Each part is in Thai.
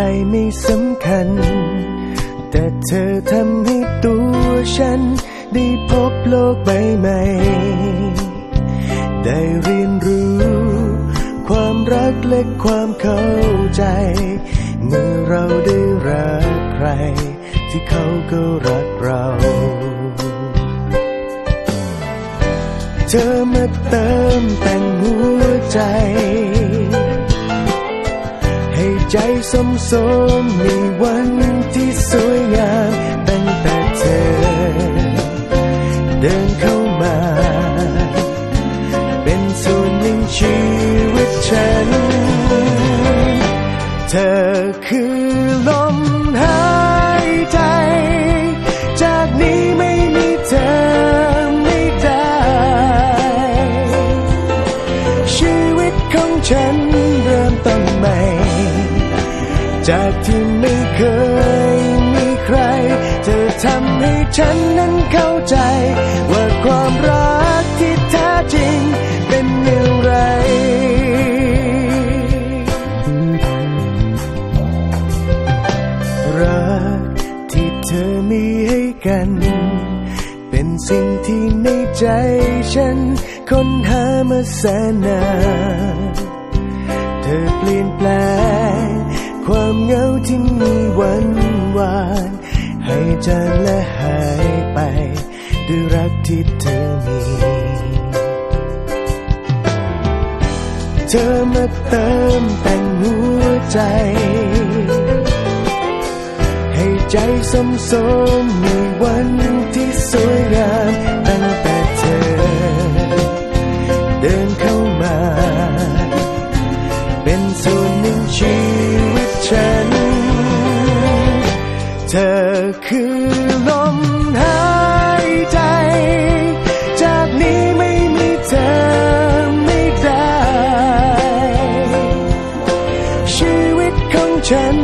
รไม่สำคัญ แต่เธอทำให้ตัวฉัน ได้พบโลกใบใหม่ ได้เรียนรู้ ความรักและความเข้าใจ เมื่อเราได้รักใคร ที่เขาก็รักเราเธอมาเติมแต่งหัวใจ ใจสมสมมีวันที่สวยงามตั้งแต่เธอ เดินเข้ามา เป็นส่วนหนึ่งชีวิตฉัน เธอคือลมหายใจ จากนี้ไม่มีเธอไม่ได้ ชีวิตของฉันเริ่มต้นใหม่ จากที่ไม่เคยมีใคร เธอทำให้ฉันนั้นเข้าใจ ว่าความรักที่แท้จริงเป็นอย่างไร รักที่เธอมีให้กัน เป็นสิ่งที่ในใจฉันค้นหามาแสนนานเธอเปลี่ยนแปลง ที่มีวันวานให้จางและหายไป ด้วยรักที่เธอมี เธอมาเติมแต่งหัวใจ ให้ใจสมสมมีวัน เธอคือลมหายใจ จากนี้ไม่มีเธอไม่ได้ ชีวิตของฉัน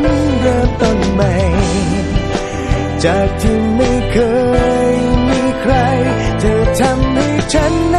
เริ่มต้นใหม่ จากที่ไม่เคยมีใคร เธอทำให้ฉัน